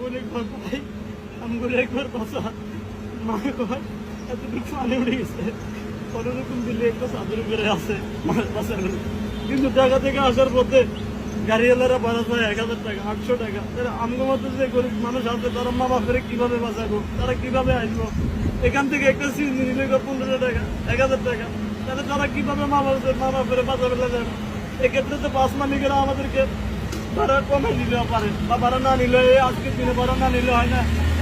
বলে ঘর একবার বসা মা কয়, এতটুকু পানি উঠে গেছে। কোনোরকম দিলে একটা চাদর উপরে আছে মাছ বাসার কিন্তু ঢাকা থেকে আসার পথে গাড়িওয়ালারা ভাড়া পায় এক হাজার টাকা, আটশো টাকা। তাহলে আমগো মতো যে গরিব মানুষ আছে, তারা মা বাপের কীভাবে বাঁচাবো? তারা কীভাবে আসব? এখান থেকে একটা সিএনজি নিলে গো পনেরো টাকা, এক হাজার টাকা। তাহলে তারা কীভাবে মা বাপের মা বাপের বাঁচাবে যাবে এক্ষেত্রে তো বাস মালিকেরা আমাদেরকে ভাড়া কমে নিলেও পারে বা ভাড়া না নিলে আজকের দিনে ভাড়া না নিলে হয় না।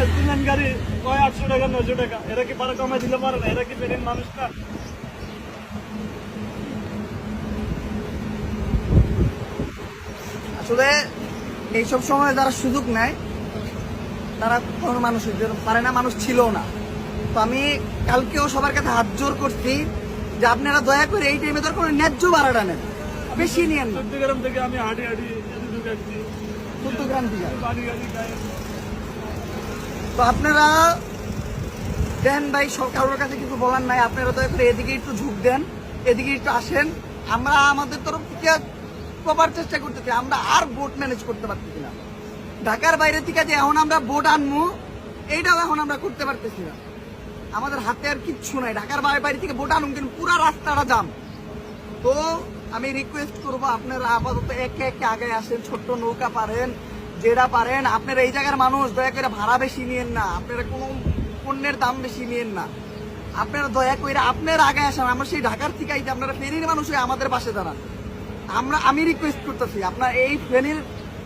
স্টুডেন্ট গাড়ি কয় আটশো টাকা নশো টাকা? এরা কি ভাড়া কমে দিলে পারে না? এরা কি বেরিয়ে মানুষ না? আসলে এইসব সময় যারা সুযোগ নেয় তারা কোনো মানুষ হইতে পারে না মানুষ ছিল না। তো আমি কালকেও সবার কাছে হাত জোর করছি যে আপনারা দয়া করে এই টাইমে তোর কোনো ন্যায্য ভাড়াটা নেন। বেশি নিয়েন চট্টগ্রাম থেকে আমি হাঁটি হাঁটি তো আপনারা দেন ভাই কারোর কাছে কিছু বলার নাই। আপনারা দয়া করে এদিকে একটু ঝুঁক দেন, এদিকে একটু আসেন। আমরা আমাদের তরফ থেকে প্রপার চেষ্টা করতেছি। আমরা আর বোট ম্যানেজ করতে পারতেছি না। ঢাকার বাইরে থেকে যে এখন আমরা বোট আনব এইটাও এখন আমরা করতে পারতেছি না। আমাদের হাতে আর কিচ্ছু নাই। ঢাকার বাইরে বাইরে থেকে বোট আনুন কিন্তু পুরা রাস্তাটা জাম। তো আমি রিকোয়েস্ট করব আপনারা আপাতত একে একে আগে আসেন, ছোট্ট নৌকা পারেন যেটা পারেন। আপনারা এই জায়গার মানুষ, দয়া করে ভাড়া বেশি নিয়েন না। আপনারা কোনো পণ্যের দাম বেশি নিয়েন না। আপনারা দয়া করে আপনার আগে আসেন, আমরা সেই ঢাকার থেকে আইতে আপনারা ফেনীর মানুষ আমাদের পাশে দাঁড়ান। আমরা, আমি রিকোয়েস্ট করতেছি, আপনার এই ফেনীর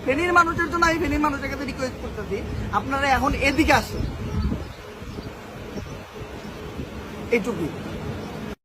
ফেনীর মানুষের জন্য আমি ফেনীর মানুষের কাছে রিকোয়েস্ট করতেছি, আপনারা এখন এদিকে আসেন। এইটুকুই।